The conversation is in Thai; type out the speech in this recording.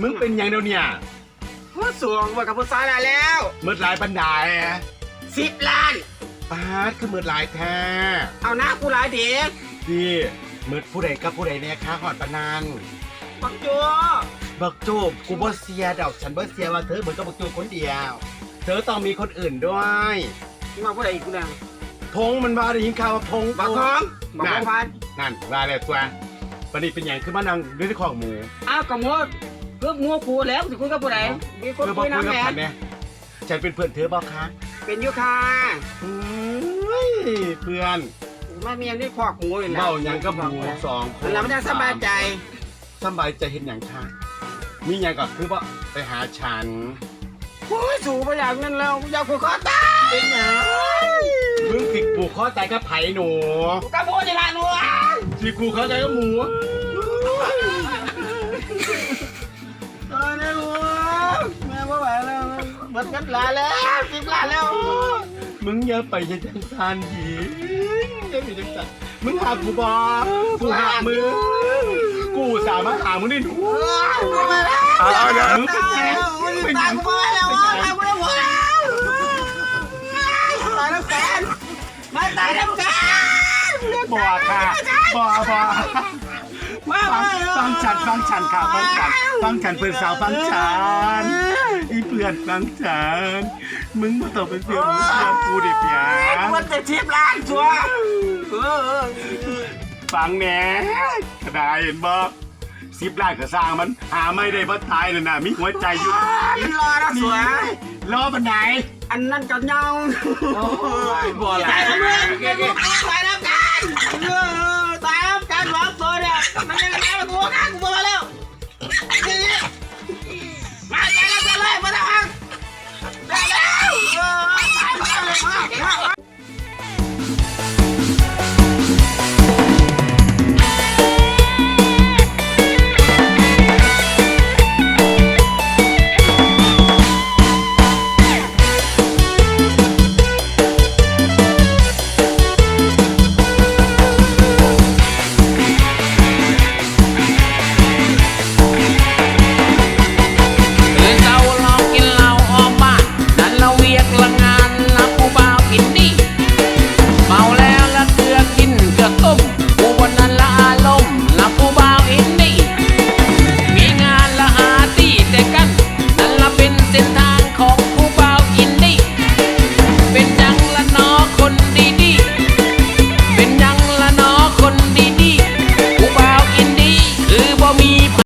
มึงเป็นหยังเดี๋ยวเนี่ยผู้สวงว่ากับผู้ชายได้แล้วมืดหลายปันไดสิบล้าน ปาดคือมืดหลายแท้เอาหน้ากูหลายเด็กพี่มืดผู้ใดกับผู้ใดเนี่ยค้าหอดปานนันบักจัวบักจูบกูบ่เสียดอกฉันบ่เสียว่าเธอเหมือนกับบักจูบคนเดียว เธอต้องมีคนอื่นด้วยมาผู้ใดอีกกูเนี่ยธงมันมาได้ยินข่าวว่าธงบักทองบักทองพันนั่นว่าแล้วตัววันนี้เป็นอย่างคือมานั่งด้วยที่ของหมู อ้าวกับมัว เพื่อมัวกูแล้วสิคุยกับผู้ใดมีคนเพื่อคุบอกยคุยน้ำกับแหฉันนเนี่ยฉันเป็นเพื่อนเธอบอกคะเป็นอยุค่ะอุ้ยเพื่อนมาเมียนี่คอกหมูเลยนะเบ้าหยังกับหมูสองคนแล้วมันจะสบายใจสบายใจเห็นอย่างค่ะมีอย่างก็คือว่าไปหาฉันโอ้ยสูบไปอย่างนั้นแล้วอยากผูกคอตายเป็นหยังมึงติดผูกข้อใจกับไผ่หนูกูกระโบจะละหนูที่กูเข้าใจกับหมู นนี้หนูแม่ไม่ไหวแล้วเบิดกันหลายแล้วสิบล้านแล้ว มึงอย่าไปยังจังซานหญิงอย่าไปจังซานมึงหากูบอกูหามึงกูสามารถหามึงได้หนูเอาเดี๋ยวมึงเป็นไงเป็นไงตายกูมาแล้วตายกูแล้วหัวแล้วตายแล้วแฟนมาตายแล้วแฟน บอค่ะบอบอมาฟังฟังฉันฟังฉันค่ะฟังฉันฟังฉันเพื่อนสาวฟังฉันอีเพื่อนฟังฉันมึงมาตกเป็นเสียมึงเสียกูดิเปียมันจะชิบล้านชัวฟังแหน่กระดาเห็นบ่สิบล้านก็สร้างมันหาไม่ได้บ่ตายเลยนะมีหัวใจอยู่รอนะสวยรอบันไดอันนั้นก็เงาบ่ใจละละมึงเก็บลูกไป Allah.